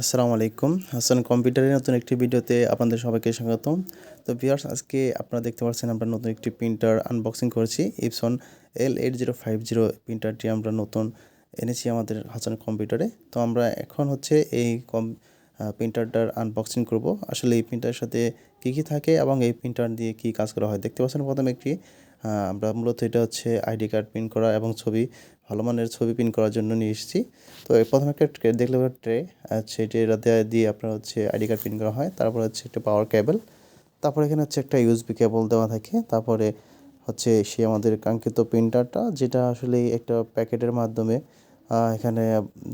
আসসালামু আলাইকুম। হাসান কম্পিউটারের নতুন একটি ভিডিওতে আপনাদের সবাইকে স্বাগতম। তো ভিউয়ার্স, আজকে আপনারা দেখতে পাচ্ছেন আমরা নতুন একটি প্রিন্টার আনবক্সিং করেছি। Epson L eight zero five zero প্রিন্টারটি আমরা নতুন এনেছি আমাদের হাসান কম্পিউটারে। তো আমরা এখন হচ্ছে এই কম প্রিন্টারটার আনবক্সিং করব। আসলে এই প্রিন্টারের সাথে কী কী থাকে এবং এই প্রিন্টার দিয়ে কী কাজ করা হয়? দেখতে পাচ্ছেন প্রথমে একটি আমরা মূলত এটা হচ্ছে আইডি কার্ড প্রিন্ট করা এবং ছবি, ভালো মানের ছবি প্রিন্ট করার জন্য নিয়ে এসেছি। তো প্রথমে একটা ট্রে, দেখলে ট্রে সেই ট্রেটাতে দিয়ে আপনার হচ্ছে আইডি কার্ড প্রিন্ট করা হয়। তারপর হচ্ছে একটা পাওয়ার কেবল তারপর এখানে হচ্ছে একটা ইউএসবি কেবল দেওয়া থাকে। তারপরে হচ্ছে সে আমাদের কাঙ্ক্ষিত প্রিন্টারটা যেটা আসলে একটা প্যাকেটের মাধ্যমে এখানে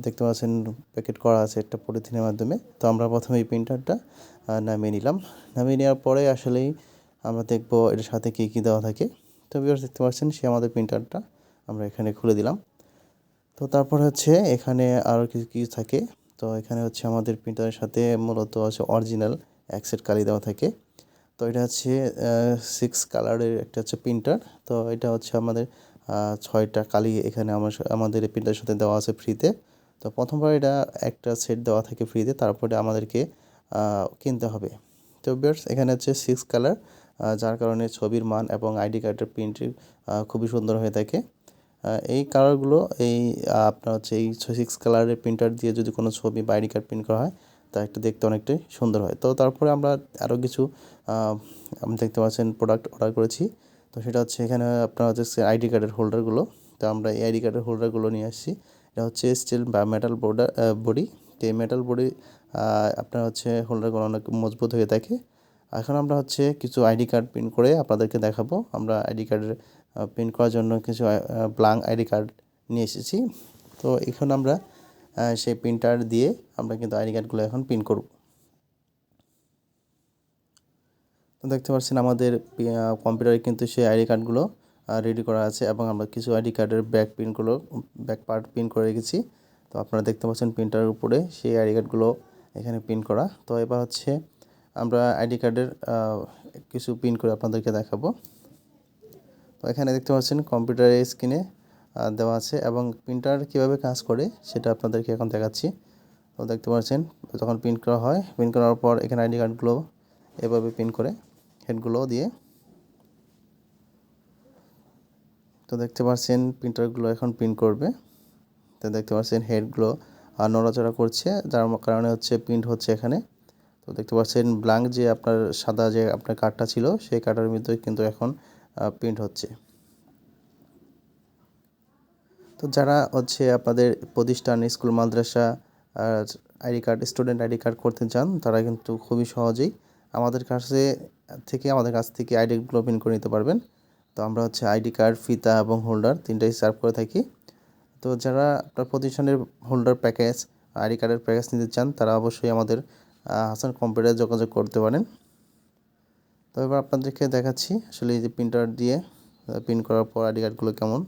দেখতে পাচ্ছেন প্যাকেট করা আছে একটা পলিথিনের মাধ্যমে। তো আমরা প্রথমে এই প্রিন্টারটা নামিয়ে নিলাম। নামিয়ে নেওয়ার পরে আসলেই আমরা দেখব এটার সাথে কী কী দেওয়া থাকে। তো ভিউয়ার্স দেখতে পাচ্ছেন, সে আমাদের প্রিন্টারটা আমরা এখানে খুলে দিলাম। তো তারপর হচ্ছে এখানে আরও কিছু কিছু থাকে। তো এখানে হচ্ছে আমাদের প্রিন্টারের সাথে মূলত আছে অরিজিনাল অ্যাক্সেট কালি দেওয়া থাকে। তো এটা হচ্ছে সিক্স কালারের একটা হচ্ছে প্রিন্টার তো এটা হচ্ছে আমাদের ছয়টা কালি এখানে আমার আমাদের প্রিন্টারের সাথে দেওয়া আছে ফ্রিতে তো। প্রথমবার এটা একটা সেট দেওয়া থাকে ফ্রিতে তারপরে আমাদেরকে কিনতে হবে। তো বিয়ার্স এখানে হচ্ছে সিক্স কালার যার কারণে ছবির মান এবং আইডি কার্ডের প্রিন্টটি খুবই সুন্দর হয়ে থাকে। এই কালারগুলো, এই আপনার হচ্ছে এই সিক্স কালারের প্রিন্টার দিয়ে যদি কোনো ছবি বা আইডি কার্ড প্রিন্ট করা হয়, তা একটা দেখতে অনেকটাই সুন্দর হয়। তো তারপরে আমরা আরও কিছু আপনি দেখতে পাচ্ছেন প্রোডাক্ট অর্ডার করেছি। তো সেটা হচ্ছে এখানে আপনার হচ্ছে আইডি কার্ডের হোল্ডারগুলো তো আমরা এই আইডি কার্ডের হোল্ডারগুলো নিয়ে আসছি। এটা হচ্ছে স্টিল বা মেটাল বোর্ডার বডি তো এই মেটাল বডি আপনার হচ্ছে হোল্ডারগুলো অনেক মজবুত হয়ে থাকে। এখন আমরা হচ্ছে কিছু আইডি কার্ড প্রিন্ট করে আপনাদেরকে দেখাবো। আমরা আইডি কার্ডের প্রিন্ট করার জন্য কিছু ব্লাঙ্ক আইডি কার্ড নিয়ে এসেছি। তো এখন আমরা সেই প্রিন্টার দিয়ে আমরা কিন্তু আইডি কার্ডগুলো এখন প্রিন্ট করব। তো দেখতে পাচ্ছেন আমাদের কম্পিউটারে কিন্তু সেই আইডি কার্ডগুলো রেডি করা আছে এবং আমরা কিছু আইডি কার্ডের ব্যাক প্রিন্টগুলো ব্যাক পার্ট প্রিন্ট করে রেখেছি। তো আপনারা দেখতে পাচ্ছেন প্রিন্টারের উপরে সেই আইডি কার্ডগুলো এখানে প্রিন্ট করা। তো এবার হচ্ছে আমরা আইডি কার্ডের কিছু প্রিন্ট করে আপনাদেরকে দেখাবো। তো এখানে দেখতে পাচ্ছেন কম্পিউটারের স্ক্রিনে দেওয়া আছে এবং প্রিন্টার কীভাবে কাজ করে সেটা আপনাদেরকে এখন দেখাচ্ছি। তো দেখতে পাচ্ছেন, যখন প্রিন্ট করা হয়, প্রিন্ট করার পর এখানে আইডি কার্ডগুলো এভাবে প্রিন্ট করে হেডগুলো দিয়ে। তো দেখতে পাচ্ছেন প্রিন্টারগুলো এখন প্রিন্ট করবে। তো দেখতে পাচ্ছেন হেডগুলো নড়াচড়া করছে, যার কারণে হচ্ছে প্রিন্ট হচ্ছে এখানে। তো দেখতে পাচ্ছেন ব্ল্যাঙ্ক যে আপনার সাদা যে আপনার কার্ডটা ছিল, সেই কার্ডের মধ্যে কিন্তু এখন প্রিন্ট হচ্ছে। তো যারা হচ্ছে আপনাদের প্রতিষ্ঠান, স্কুল, মাদ্রাসা ID card student ID card করতে চান, তারা কিন্তু খুবই সহজেই আমাদের কাছে থেকে, আমাদের কাছ থেকে আইডিগুলো প্রিন্ট করে নিতে পারবেন। তো আমরা হচ্ছে আইডি কার্ড, ফিতা এবং হোল্ডার তিনটাই সার্ভ করে থাকি। তো যারা আপনার প্রতিষ্ঠানের হোল্ডার প্যাকেজ আইডি কার্ডের প্যাকেজ নিতে চান, তারা অবশ্যই আমাদের হাসান কম্পিউটারে যোগাযোগ করতে পারেন। তো এবার আপনাদেরকে দেখাচ্ছি আসলে এই যে প্রিন্টার দিয়ে প্রিন্ট করার পর আইডি কার্ডগুলো কেমন।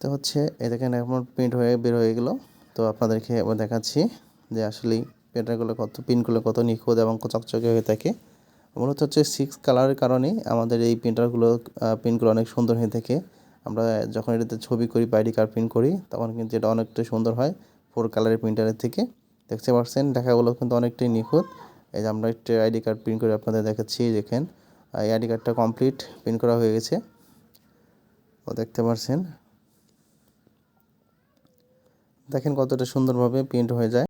তো হচ্ছে এ দেখেন এখন প্রিন্ট হয়ে, বের হয়ে গেল। তো আপনাদেরকে এবার দেখাচ্ছি যে আসলেই প্রিন্টারগুলো কত প্রিন্টগুলো কত নিখুঁত এবং চকচকে হয়ে থাকে। মূলত হচ্ছে সিক্স কালারের কারণেই আমাদের এই প্রিন্টারগুলো প্রিন্টগুলো অনেক সুন্দর হয়ে থাকে। আমরা যখন এটাতে ছবি করি বা আইডি কার্ড প্রিন্ট করি, তখন কিন্তু এটা অনেকটা সুন্দর হয়। ফোর কালারের প্রিন্টারের থেকে। দেখতে পাচ্ছেন লেখাগুলো কিন্তু অনেকটাই নিখুঁত। এই যে আমরা একটা আইডি কার্ড প্রিন্ট করে আপনাদের দেখাচ্ছি দেখেন এই আইডি কার্ডটা কমপ্লিট, প্রিন্ট করা হয়ে গেছে। ও দেখতে পাচ্ছেন। দেখেন কতটা সুন্দরভাবে প্রিন্ট হয়ে যায়।